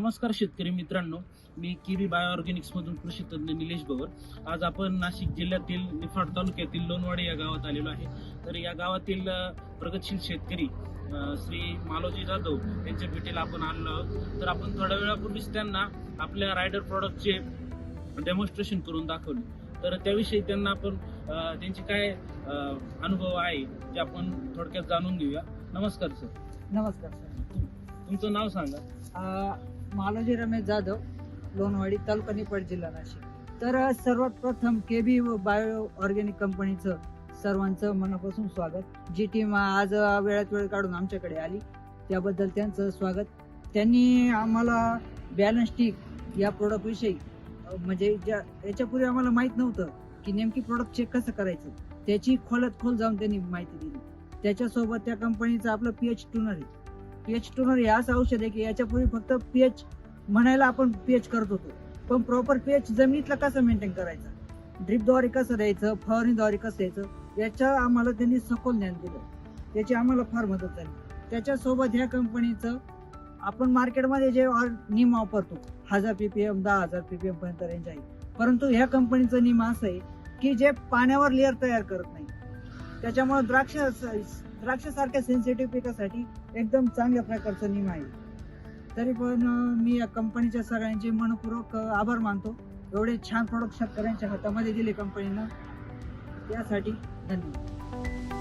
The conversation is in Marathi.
नमस्कार शेतकरी मित्रांनो. मी किवी बायो ऑर्गॅनिक्स मधून कृषी तज्ञ निलेश भवर. आज आपण नाशिक जिल्ह्यातील निफाड तालुक्यातील लोणवाडी या गावात आलेलो आहे. तर या गावातील प्रगतशील शेतकरी श्री मालोजी जाधव यांच्या भेटीला आपण आलो आहोत. तर आपण थोड्या वेळापूर्वीच त्यांना आपल्या रायडर प्रॉडक्टचे डेमॉन्स्ट्रेशन करून दाखवले. तर त्याविषयी त्यांना आपण त्यांचे काय अनुभव आहे ते आपण थोडक्यात जाणून घेऊया. नमस्कार सर. नमस्कार सर. तुमचं नाव सांगा. मालोजी रमेश जाधव लोणवाडी तालुका निपाड जिल्हा नाशिक. तर सर्वप्रथम के बी बायो ऑर्गॅनिक कंपनीचं सर्वांचं मनापासून स्वागत. जी टीम आज वेळात वेळ काढून आमच्याकडे आली. त्याबद्दल त्यांचं स्वागत. त्यांनी आम्हाला बॅलन्स टीक या प्रोडक्ट विषयी म्हणजे ज्या याच्यापूर्वी आम्हाला माहीत नव्हतं की नेमकी प्रोडक्ट चेक कसं करायचं. त्याची खोलत खोल जाऊन त्यांनी माहिती दिली. त्याच्यासोबत त्या कंपनीचं आपलं पीएच टूनर आहे. पीएच टोनर हे असं औषध आहे की याच्यापूर्वी फक्त पीएच म्हणायला आपण पीएच करत होतो. पण प्रॉपर पीएच जमिनीतला कसं मेंटेन करायचं? ड्रिपद्वारे कसं द्यायचं? फवारणीद्वारे कसं द्यायचं? याच्या आम्हाला त्यांनी सखोल ज्ञान दिलं. त्याची आम्हाला फार मदत झाली. त्याच्यासोबत ह्या कंपनीचं आपण मार्केटमध्ये जे ऑर- निम वापरतो हजार पीपीएम दहा हजार पीपीएम पर्यंत रेंज आहे. परंतु ह्या कंपनीचं निम असं आहे की जे पाण्यावर लेअर तयार करत नाही. त्याच्यामुळे द्राक्ष द्राक्षासारख्या सेन्सिटिव्ह पिकासाठी एकदम चांगल्या प्रकारचं निम आहे. तरी पण मी या कंपनीच्या सगळ्यांचे मनपूर्वक आभार मानतो. एवढे छान प्रोडक्ट शेतकऱ्यांच्या हातामध्ये दिले कंपनीनं त्यासाठी धन्यवाद.